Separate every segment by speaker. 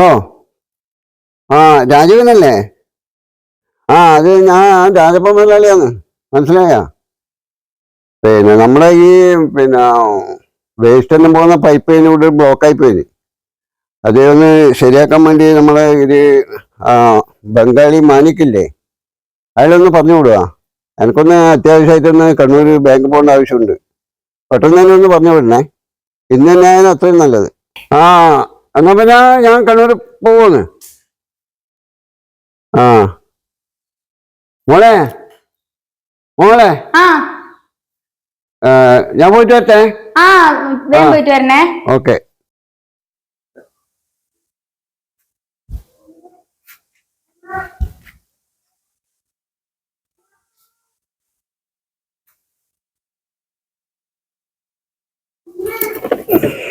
Speaker 1: Hello ആ രാജീവനല്ലേ? ആ അത് ഞാൻ രാജപ്പൻ മുതലാളിയാണ്. മനസ്സിലായ? പിന്നെ നമ്മുടെ ഈ പിന്നെ വേസ്റ്റ് എല്ലാം പോകുന്ന പൈപ്പ് ഇവിടെ ബ്ലോക്കായി പോയി. അതേ ഒന്ന് ശരിയാക്കാൻ വേണ്ടി നമ്മളെ ഇത് ബംഗാളി മാനിക്കില്ലേ അയാളൊന്ന് പറഞ്ഞു വിടുക. എനിക്കൊന്ന് അത്യാവശ്യമായിട്ടൊന്ന് കണ്ണൂർ ബാങ്ക് പോകേണ്ട ആവശ്യമുണ്ട്. പെട്ടെന്ന് തന്നെ ഒന്ന് പറഞ്ഞു വിടണേ. ഇന്ന് തന്നെ അത്രയും നല്ലത്. ആ എന്നാ പിന്നെ ഞാൻ കണ്ണൂർ പോവാണ് ആ. മോളെ? മോളെ? ഞാൻ പോയിട്ട് വരട്ടെ?
Speaker 2: പോയിട്ട് വരണേ.
Speaker 1: ഓക്കെ.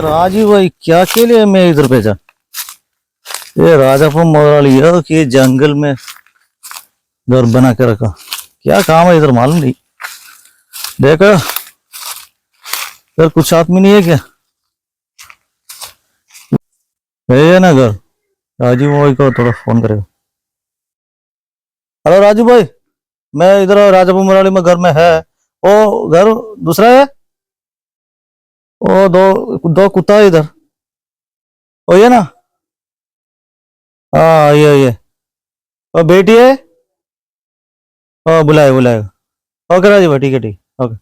Speaker 3: ये राजीव भाई क्या के लिए मैं इधर भेजा ये राजापुर मोराली ये कि जंगल में घर बना के रखा। क्या काम है इधर, मालूम नहीं। देखा, इधर कुछ आदमी नहीं है क्या? है ना घर? राजीव भाई को थोड़ा फ़ोन करेगा। हेलो राजू भाई, मैं इधर राजापुर मोराली में घर में है। ओ, घर दूसरा है? ओ, दो दो कुत्ता इधर। ओ, ये ना? हाँ ये ये। और बेटी है? ओ, बुलाए बुलाए। ओके राज़ी भाई, ठीक है, ठीक। Okay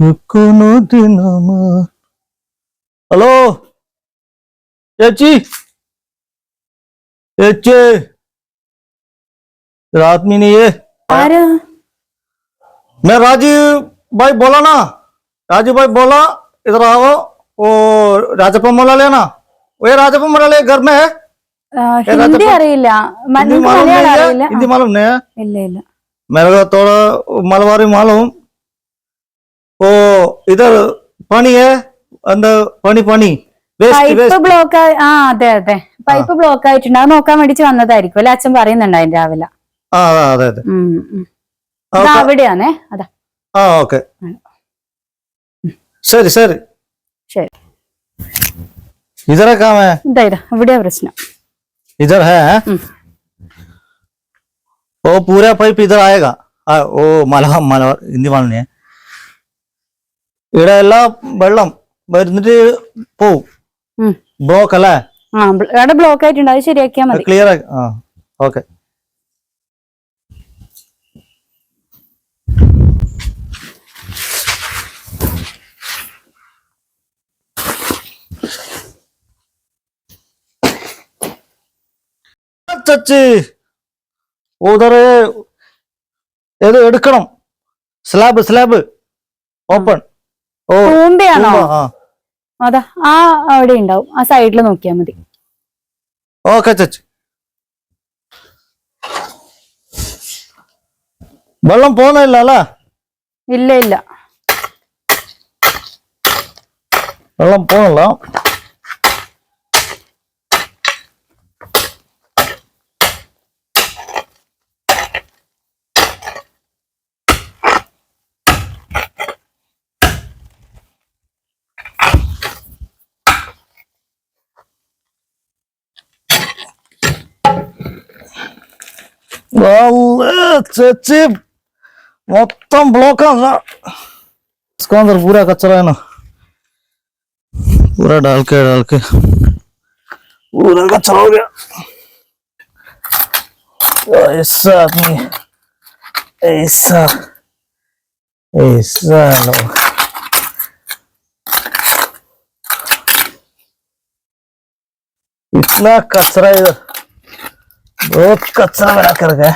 Speaker 3: hello? দিন আমার चाची? रात में नहीं है?
Speaker 2: आरे
Speaker 3: मैं राजीव भाई बोला ना राजू भाई बोला इधर आओ वो राजप्पा मोला लेना वो राजप्पा मोला ले घर में है
Speaker 2: ഹിന്ദി അറിയില്ല മലയാളം അറിയില്ല.
Speaker 3: ഹിന്ദി മാലൂം नहीं
Speaker 2: ഇല്ല
Speaker 3: मेरे को थोड़ा मालवारी मालूम ओ इधर पानी है अंदर पानी पानी
Speaker 2: പൈപ്പ് ബ്ലോക്ക് ആ അതെ അതെ. പൈപ്പ് ബ്ലോക്ക് ആയിട്ടുണ്ട് അത് നോക്കാൻ വേണ്ടിട്ട് വന്നതായിരിക്കും. അല്ലെ? അച്ഛൻ
Speaker 3: പറയുന്നുണ്ട്
Speaker 2: അതിന്റെ രാവിലെ.
Speaker 3: ആ,
Speaker 2: ഇതാ
Speaker 3: ഓക്കെ.
Speaker 2: അവിടെയാണേ അതാ
Speaker 3: हाँ ओके
Speaker 2: ഉം.
Speaker 3: सर सर
Speaker 2: ശരി
Speaker 3: इधर है काम है
Speaker 2: ഇതാ ഇതാ ഇവിടെയാ പ്രശ്നം
Speaker 3: इधर है हैं?
Speaker 2: हम्म।
Speaker 3: वो पूरा पाइप इधर आएगा आ, वो മലഹ മല ഹിന്ദി മാലം नहीं है ഇവിടെ എല്ലാം വെള്ളം വരുന്നിട്ട് പോവും
Speaker 2: ഉം.
Speaker 3: ബ്ലോക്ക് അല്ലേ
Speaker 2: ആ ബ്ല- അവിടെ ബ്ലോക്ക് ആയിട്ടുണ്ട് അത് ശരിയാക്കിയാ മതി
Speaker 3: ക്ലിയർ ആക്കി ആ ഓക്കെ ചച്ച് ഉദർ ഏത് എടുക്കണം? Slab slab. ഓപ്പൺ. ഓ
Speaker 2: തൂമ്പയാണോ?
Speaker 3: ആ.
Speaker 2: അതാ ആ അവിടെ ഉണ്ടാവും. ആ സൈഡിൽ നോക്കിയാ മതി.
Speaker 3: ഓക്കെ ചച്ച്. വെള്ളം പോന്നില്ല അല്ല?
Speaker 2: ഇല്ല ഇല്ല.
Speaker 3: വെള്ളം പോകുന്നില്ല Allah, cip, motong blokan lah. Sekarang terpura kacara ya, pura dal ke dal ke, pura kacara ya. Aisa nih, Aisa, Aisa loh. Itulah kacara itu. बहुत कचरा बना कर गया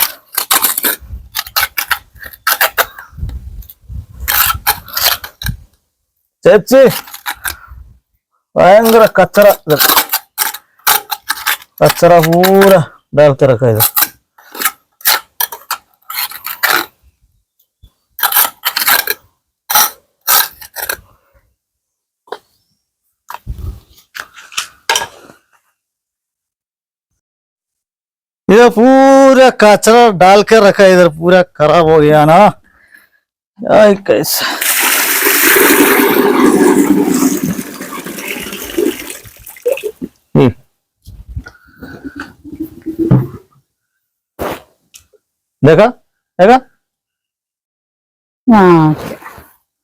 Speaker 3: ചേച്ചി ഭയങ്കര കച്ചറ ഇത് കച്ചറ പൂര ഡാൽ കെ ये पूरा कचरा डाल के रखा है इधर पूरा खराब हो गया ना यार कैसा हम्म। देखा देखा
Speaker 2: ആ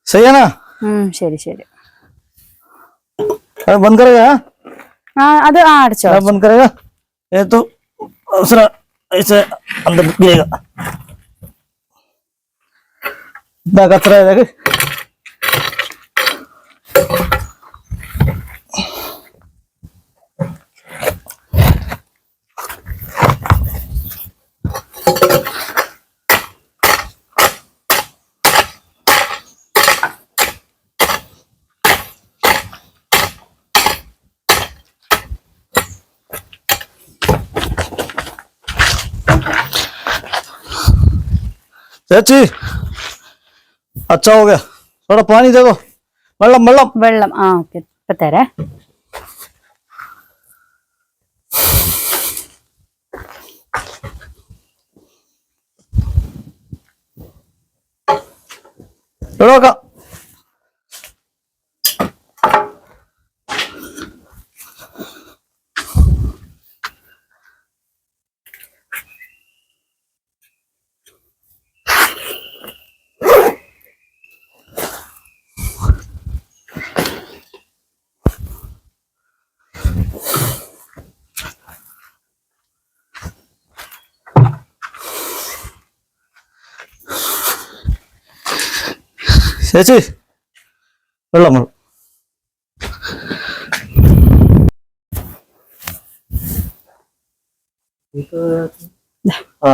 Speaker 3: सही है ना
Speaker 2: ഉം, ശരി ശരി
Speaker 3: अब बंद करेगा हाँ?
Speaker 2: ആ അത് ആ അടച്ചോ
Speaker 3: अब बंद करेगा ये तो അവസരം അയച്ച അന്ത ബുക്കിലേക്ക് ഇതാ? കത്ര ചേച്ചി. അച്ഛാ ഓക്കെ അവിടെ പാനി ചെയ്തോ വെള്ളം വെള്ളം.
Speaker 2: വെള്ളം. ആ ഓക്കെ. ഇപ്പൊ തരാ.
Speaker 3: ഇവിടെ നോക്കാം ചേച്ചി വെള്ളം വെള്ളം ആ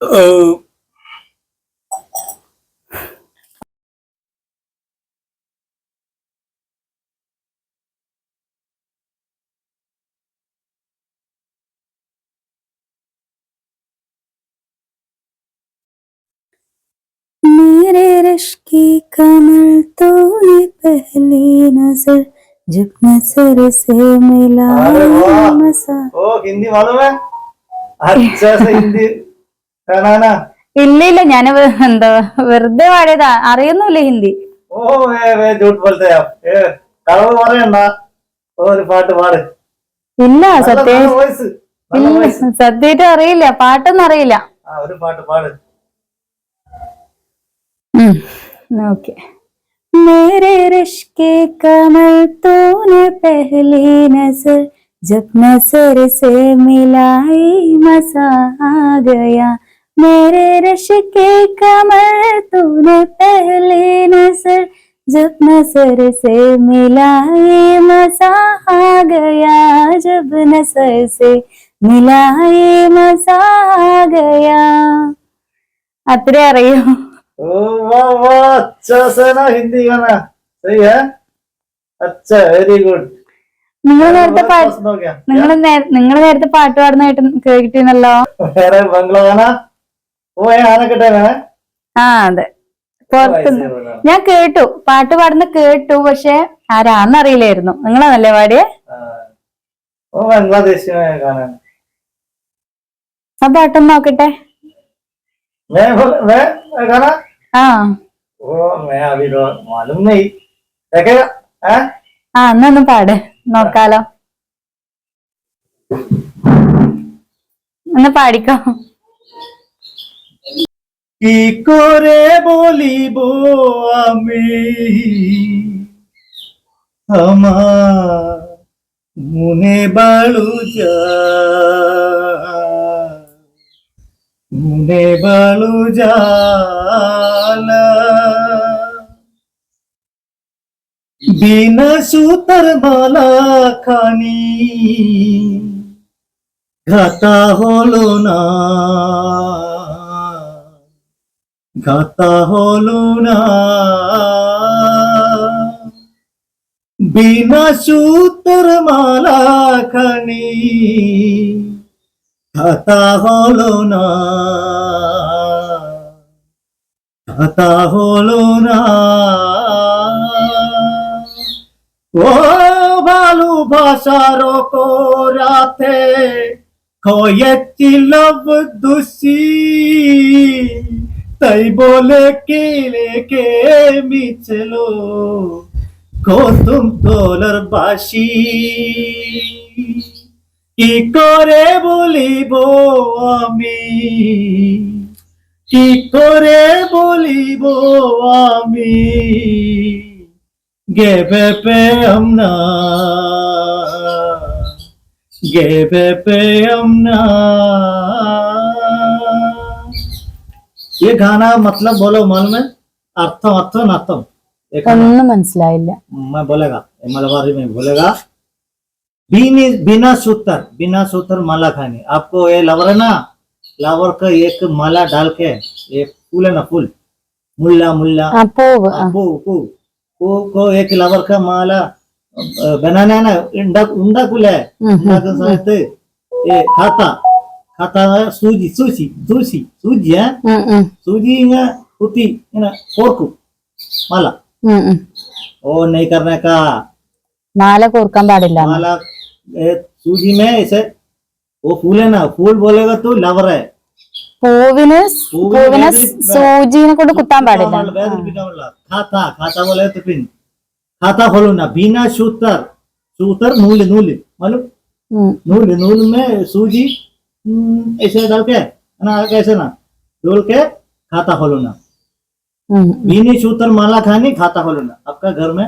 Speaker 2: मेरे रश की कमर तोड़े पहली नजर जब नजर से मिला
Speaker 3: अरे वाह!
Speaker 2: मसा
Speaker 3: ओ हिंदी मालूम है अच्छा से हिंदी കാണാനാ
Speaker 2: ഇല്ല ഇല്ല ഞാൻ എന്താ വെറുതെ പാടിയതാ അറിയുന്നില്ല ഹിന്ദി
Speaker 3: ഓ വേ വേ झूठ बोलते हैं आप ഏ കളവ് പറയണ്ട ഒരു പാട്ട് പാട്
Speaker 2: ഇല്ല
Speaker 3: നല്ല-
Speaker 2: സത്യം
Speaker 3: നല്ല voice, നല്ല
Speaker 2: ഇല്ല
Speaker 3: voice.
Speaker 2: സത്യമായിട്ട് അറിയില്ല പാട്ടൊന്നും അറിയില്ല
Speaker 3: ആ ഒരു പാട്ട് പാട്
Speaker 2: ओके मेरे रश के कमल तूने पहली नजर जब नजर से मिलाई मजा आ गया मेरे रश के कमल तूने पहली नजर जब नजर से मिलाई मजा आ गया जब नजर से मिलाई मजा आ गया അത്രേ അറിയൂ
Speaker 3: ओ वाह वाह अच्छा से ना हिंदी गाना सही है अच्छा वेरी गुड
Speaker 2: നിങ്ങൾ നേരത്തെ പാട്ട്
Speaker 3: पसंद हो गया
Speaker 2: നിങ്ങൾ നിങ്ങൾ നേരത്തെ പാട്ട് പാടുന്നതായിട്ട് കേട്ടിരുന്നല്ലോ
Speaker 3: വേറെ ബംഗ്ലാ गाना वो है आने के टाइम है
Speaker 2: ആ അതെ പുറത്തുനിന്ന് ഞാൻ കേട്ടു പാട്ട് പാടുന്ന കേട്ടു പക്ഷെ ആരാന്നറിയില്ലായിരുന്നു നിങ്ങളാണല്ലേ പാടിയേ
Speaker 3: वो बांग्लादेश में गाना है
Speaker 2: ആ പാട്ടൊന്ന് നോക്കട്ടെ ആ. എന്നൊന്ന് പാട്. നോക്കാലോ. ഒന്ന് പാടിക്കോ.
Speaker 3: কি করে বলিব আমি আমার মনে বাড়ু মনে বালু জালা। বিনা সুতার মালা খানি। ঘাতা হলো না। গাতা হলো না। বিনা সুতোর মালা খানি। খাতা হলো না। খাতা হলো না। ও ভালোবাসার রাতে কয়েকটি লব দোষী। তাই বলে কে লেকে মিছলো? কতুম তোলার বাসি। কি করে বলিব আমি কি করে বলিব আমি গেবে পেম না গেবে পেম না ये गाना मतलब बोलो मन में अर्थम अर्थम नातम
Speaker 2: एक मनसला
Speaker 3: मैं बोलेगा मलबारी में बोलेगा बिन- बिना सूतर बिना सूतर माला खाने आपको ये लवर है ना लवर का एक माला डाल के ये फूल है ना फूल मुल्ला मुल्ला
Speaker 2: ആ പൂവ് ആ
Speaker 3: पू पू पू को एक लवर का माला अ, बनाना है ना उंडा उंडा कुल है
Speaker 2: ഉം,
Speaker 3: उंडा
Speaker 2: ഉം.
Speaker 3: के साथ ये खाता खाता है सूजी सूजी सूजी सूजी है
Speaker 2: ഉം, ഉം,
Speaker 3: सूजी है कुटी है ना फोर्क माला
Speaker 2: ഉം, ഉം.
Speaker 3: वो नहीं करने का
Speaker 2: മാല കോർക്കാൻ പാടില്ല
Speaker 3: माला ए, सूजी में ऐसे वो फूल है ना फूल बोलेगा तो लवर है
Speaker 2: പൂവിന്
Speaker 3: പൂവിന്
Speaker 2: പൂവിനെ
Speaker 3: വേദന-
Speaker 2: സൂചിനെ കൊണ്ട് കുത്താൻ പാടില്ല
Speaker 3: वाला, वेदर बिना वाला। खाता खाता बोले तो फिर खाता खोलो ना बिना सूतर सूतर नूल नूल मालूम
Speaker 2: ഉം,
Speaker 3: नूल नूल में सूजी हम्म, ऐसे डाल के है ना कैसे ना डोल के खाता खोलो ना
Speaker 2: ഉം,
Speaker 3: बीनी सूतर माला खानी खाता खोलो ना आपका घर में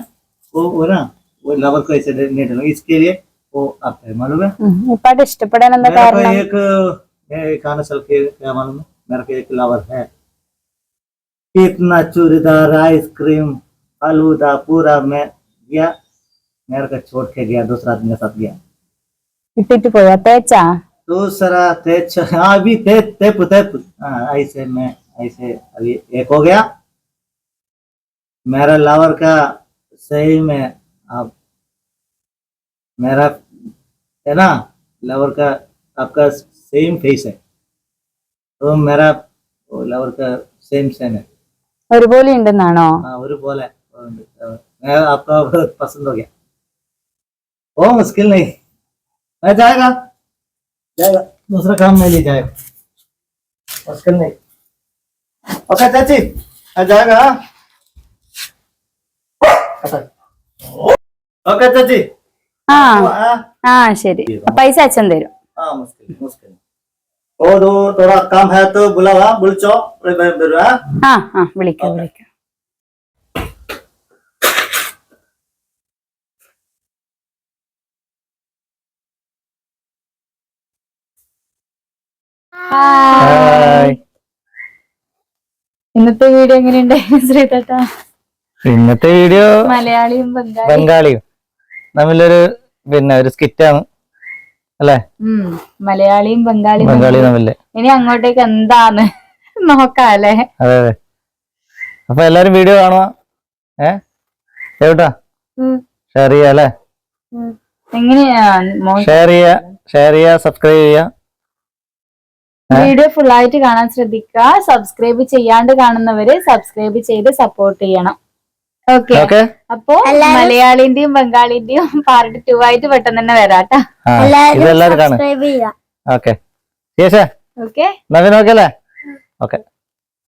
Speaker 3: वो वो ना वो लवर को ऐसे नहीं डालो इसके लिए वो आता है मालूम है
Speaker 2: ഉം. ഇപ്പാട്ട് ഇഷ്ടപ്പെടാൻ എന്താ
Speaker 3: मेरा को
Speaker 2: കാരണം
Speaker 3: एक मैं एक आना चल के क्या मालूम है मेरा को एक लवर है इतना चूड़ीदार आइसक्रीम फालूदा पूरा मैं गया मेरे को छोड़ के गया दूसरा आदमी के साथ गया
Speaker 2: ഇട്ടിട്ട് പോയാ തേച്ചാ
Speaker 3: दूसरा तेज हाँ अभी तेज तेप तेप हाँ ऐसे मैं ऐसे अभी एक हो गया मेरा लवर का सही में अब मेरा है ना लवर का आपका सेम फेस है तो मेरा वो लवर का सेम सेम है
Speaker 2: ഒരുപോലെ ഉണ്ടെന്നാണോ
Speaker 3: हाँ वो बोला मैं आपका बहुत पसंद हो गया वो मुश्किल नहीं मैं जाएगा जाएगा दूसरा काम में ले जाएगा मुश्किल नहीं ओके चाची मैं जाएगा हाँ? ओके चाची
Speaker 2: ആ
Speaker 3: हाँ
Speaker 2: ആ ശരി. പൈസ അച്ഛൻ തരും. തോ ഇന്നത്തെ വീഡിയോ എങ്ങനെയുണ്ട് ശ്രീതട്ട
Speaker 3: ഇന്നത്തെ വീഡിയോ
Speaker 2: മലയാളിയും
Speaker 3: ബംഗാളിയും. തമ്മിലൊരു പിന്നെ ഒരു സ്കിറ്റാണ് അല്ലേ?
Speaker 2: മലയാളിയും ബംഗാളിയും
Speaker 3: ബംഗാളി തമ്മിൽ.
Speaker 2: ഇനി അങ്ങോട്ടേക്ക് എന്താണ് നോക്കാം അല്ലേ
Speaker 3: അതെ അതെ. അപ്പൊ എല്ലാരും വീഡിയോ കാണുക ഏ?
Speaker 2: ഉം,
Speaker 3: ഷെയർ ചെയ്യാ അല്ലേ? ഷെയർ ചെയ്യാ ഷെയർ ചെയ്യാ സബ്സ്ക്രൈബ് ചെയ്യാ.
Speaker 2: വീഡിയോ ഫുൾ ആയിട്ട് കാണാൻ ശ്രദ്ധിക്കുക. സബ്സ്ക്രൈബ് ചെയ്യാണ്ട് കാണുന്നവര് സബ്സ്ക്രൈബ് ചെയ്ത് സപ്പോർട്ട് ചെയ്യണം. ഓക്കെ
Speaker 3: ഓക്കെ
Speaker 2: അപ്പോ മലയാളിന്റെയും ബംഗാളിന്റെയും പാർട്ട് ടു ആയിട്ട് പെട്ടെന്ന് തന്നെ വരാട്ടാ.
Speaker 3: ഇതെല്ലാരും കാണും. ഓക്കെ ശേഷ? ഓക്കെ അല്ലേ? ഓക്കെ